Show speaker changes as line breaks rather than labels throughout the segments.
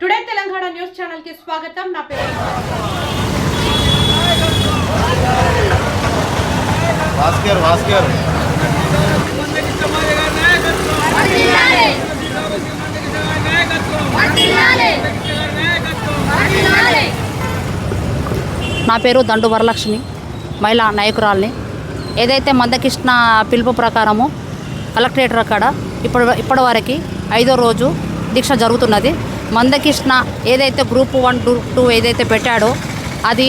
Today Telangana news ఛానల్కి స్వాగతం. నా పేరు
భాస్కర్ భాస్కర్.
నా పేరు దండు వరలక్ష్మి మహిళా నాయకురాల్ని. ఏదైతే మందకృష్ణ పిలుపు ప్రకారము కలెక్టరేటర్ అక్కడ ఇప్పటి ఇప్పటి వరకు ఐదో రోజు దీక్ష జరుగుతున్నది. మందకృష్ణ ఏదైతే గ్రూప్ వన్ టూ టూ ఏదైతే పెట్టాడో అది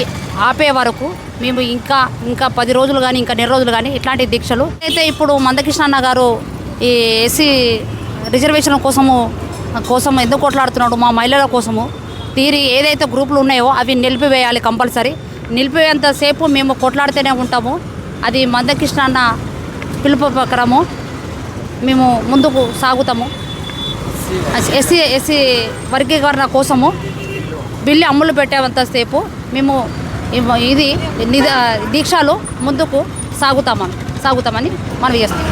ఆపే వరకు మేము ఇంకా ఇంకా పది రోజులు కానీ ఇంకా నెల రోజులు కానీ ఇట్లాంటి దీక్షలు. అయితే ఇప్పుడు మందకృష్ణ అన్న గారు ఈ ఎస్సీ రిజర్వేషన్ కోసము కోసం ఎందుకు కొట్లాడుతున్నాడు మా మహిళల కోసము తీరి ఏదైతే గ్రూపులు ఉన్నాయో అవి నిలిపివేయాలి కంపల్సరీ. నిలిపివేంతసేపు మేము కొట్లాడితేనే ఉంటాము. అది మందకృష్ణ అన్న పిలుపు ప్రకారము మేము ముందుకు సాగుతాము. ఎస్సీ ఎస్సీ వర్గీకరణ కోసము బిల్లు అమ్ములు పెట్టేంతసేపు మేము ఇది దీక్షలు ముందుకు సాగుతామని సాగుతామని మనం చేస్తాం.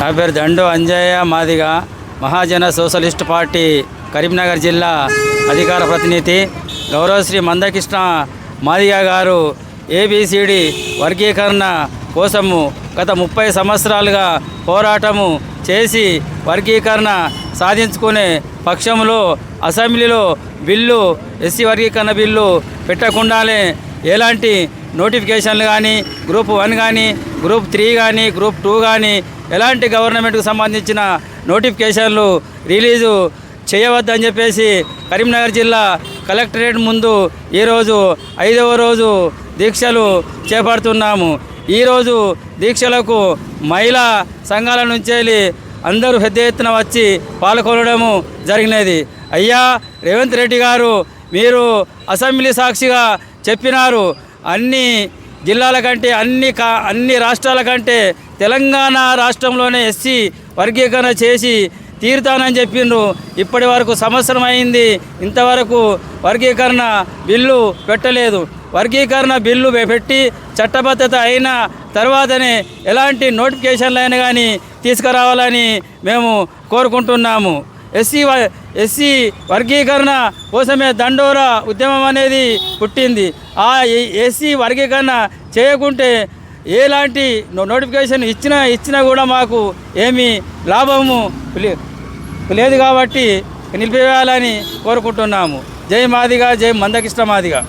నా పేరు దండు అంజయ్య మాదిగ మహాజన సోషలిస్ట్ పార్టీ కరీంనగర్ జిల్లా అధికార ప్రతినిధి గౌరవశ్రీ మందకృష్ణ మాదిగ గారు ఏబిసిడి వర్గీకరణ కోసము గత ముప్పై సంవత్సరాలుగా పోరాటము చేసి వర్గీకరణ సాధించుకునే పక్షంలో అసెంబ్లీలో బిల్లు ఎస్సీ వర్గీకరణ బిల్లు పెట్టకుండానే ఎలాంటి నోటిఫికేషన్లు కానీ గ్రూప్ వన్ కానీ గ్రూప్ త్రీ కానీ గ్రూప్ టూ కానీ ఎలాంటి గవర్నమెంట్కు సంబంధించిన నోటిఫికేషన్లు రిలీజు చేయవద్దని చెప్పేసి కరీంనగర్ జిల్లా కలెక్టరేట్ ముందు ఈరోజు ఐదవ రోజు దీక్షలు చేపడుతున్నాము. ఈరోజు దీక్షలకు మహిళా సంఘాల నుంచి వెళ్ళి అందరూ పెద్ద ఎత్తున వచ్చి పాల్గొనడము జరిగినది. అయ్యా రేవంత్ రెడ్డి గారు మీరు అసెంబ్లీ సాక్షిగా చెప్పినారు. అన్ని జిల్లాల కంటే అన్ని కా అన్ని రాష్ట్రాల కంటే తెలంగాణ రాష్ట్రంలోనే ఎస్సీ వర్గీకరణ చేసి తీరుతానని చెప్పిండ్రు ఇప్పటి వరకు సంవత్సరం అయింది ఇంతవరకు వర్గీకరణ బిల్లు పెట్టలేదు. వర్గీకరణ బిల్లు పెట్టి చట్టబద్ధత అయిన తర్వాతనే ఎలాంటి నోటిఫికేషన్లు అయినా కానీ తీసుకురావాలని మేము కోరుకుంటున్నాము. ఎస్సీ ఎస్సీ వర్గీకరణ కోసమే దండోరా ఉద్యమం అనేది పుట్టింది. ఆ ఎస్సీ వర్గీకరణ చేయకుంటే ఎలాంటి నోటిఫికేషన్ ఇచ్చినా ఇచ్చినా కూడా మాకు ఏమీ లాభము లే- లేదు కాబట్టి నిలిపివేయాలని కోరుకుంటున్నాము. జై మాదిగా జై మందకృష్ణ మాదిగా.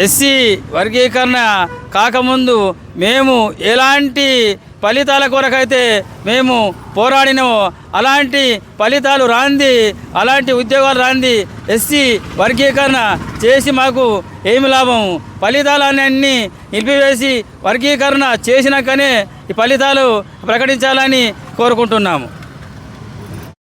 ఎస్సీ వర్గీకరణ కాకముందు మేము ఎలాంటి ఫలితాల కొరకైతే మేము పోరాడినమో అలాంటి ఫలితాలు రాంది అలాంటి ఉద్యోగాలు రాంది ఎస్సీ వర్గీకరణ చేసి మాకు ఏమి లాభం? ఫలితాలన్నీ నిలిపివేసి వర్గీకరణ చేసినాకనే ఈ ఫలితాలు ప్రకటించాలని కోరుకుంటున్నాము.